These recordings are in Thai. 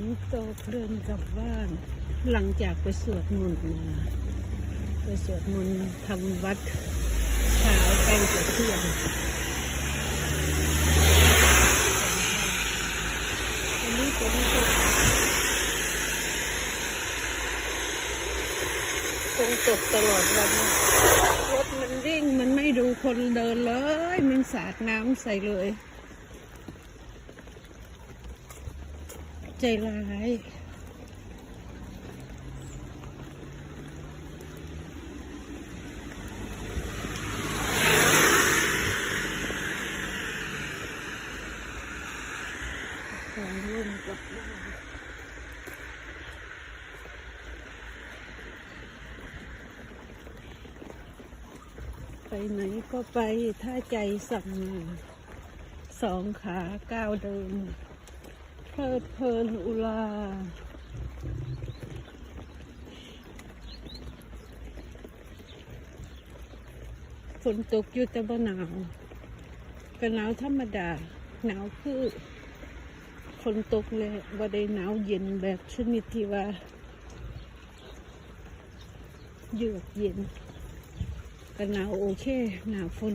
นตกเดินกลับบ้าน หลังจากไปสวดมนต์มาไปสวดมนต์ทำวัดเช้าใกล้จะเที่ยงวันนี้ฝนตกคงตกตลอดวันรถมันวิ่งมันไม่ดูคนเดินเลย มันสาดน้ำใส่เลย ใจร้ายของเล่นกลับไปไหนก็ไปถ้าใจสั่งสองขาก้าวเดิน เพลิดเพลินอุลาฝนตกอยู่แต่บ่หนาวก็หนาวธรรมดา หนาวคือฝนตกเลยบ่ได้หนาวเย็นแบบชนิดที่ว่าเยือกเย็นก็หนาวโอเค หนาวฝน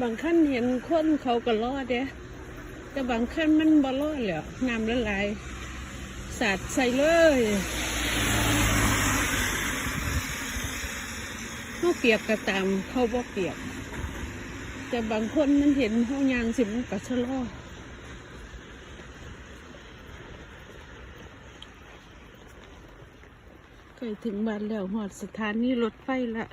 บางขั้นเห็นคนเขาก็รอดเด้แต่บางขั้นมันบ่รอดแล้วน้ำละลายสาดใส่เลยเขาเปียกก็ตามเขาบ่เปียก แต่บางคนมันเห็นเขายางสิมันก็ชะลอใกล้ถึงบ้านแล้วหอดสถานีรถไฟละ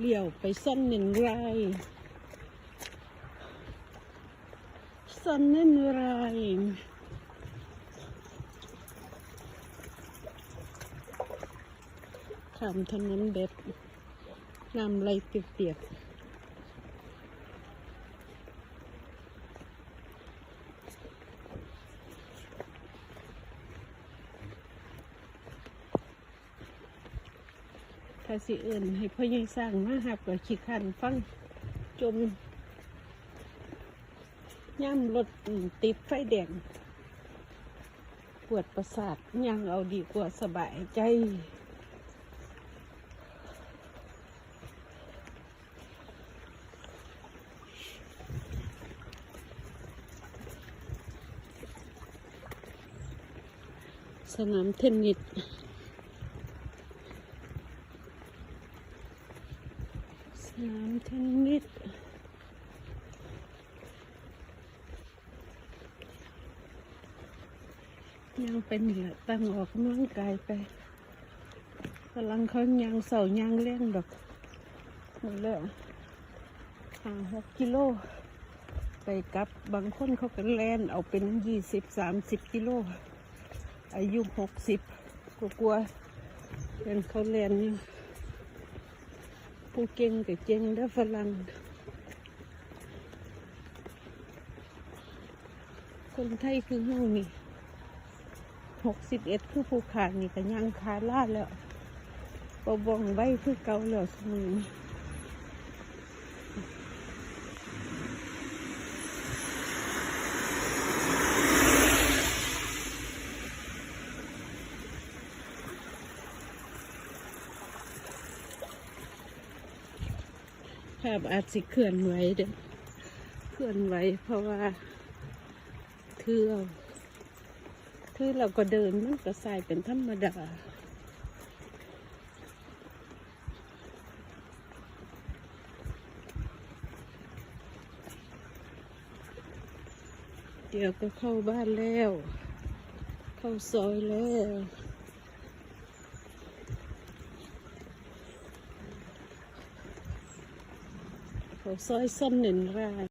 เลี้ยวไปซ่อนหนึ่งไรซ่อนหนึ่งไรทำถนนเบ็ดน้ำไหลเปียกๆ ถ้าสิเอื่นให้พ่อใหญ่สร้างมาหับกับขี้ขันฟังจมย่ำรถติดไฟแดงปวดประสาทยังเอาดีกว่าสบายใจสนามเทนนิส นามเทนนิสยังเป็นนี่แหละตั้งออกกำลังกายไปพลังเขายังเสายังเล่นดอกหมดเลยห่างหกกิโล ไปกลับบางคนเขาก็แล่นเอาเป็นยี่สิบสามสิบกิโล อายุหกสิบกลัวๆเป็นเขาแลนนี่ ผู้เก่งกับเก่งเด้อฝรั่งคนไทยคือเฮานี่หกสิบเอ็ดคือผู้ขาดนี่ก็ยังขาลาดแล้วบบ่องไว้คือเก่าแล้วสมือ ภาพอาจสิเคลื่อนไหวเด้อเคลื่อนไหวเพราะว่าเทือเทือเราก็เดินมันก็สายเป็นธรรมดาเดี๋ยวก็เข้าบ้านแล้ว เข้าซอยแล้ว เขาซอยส้นหนึ่งราย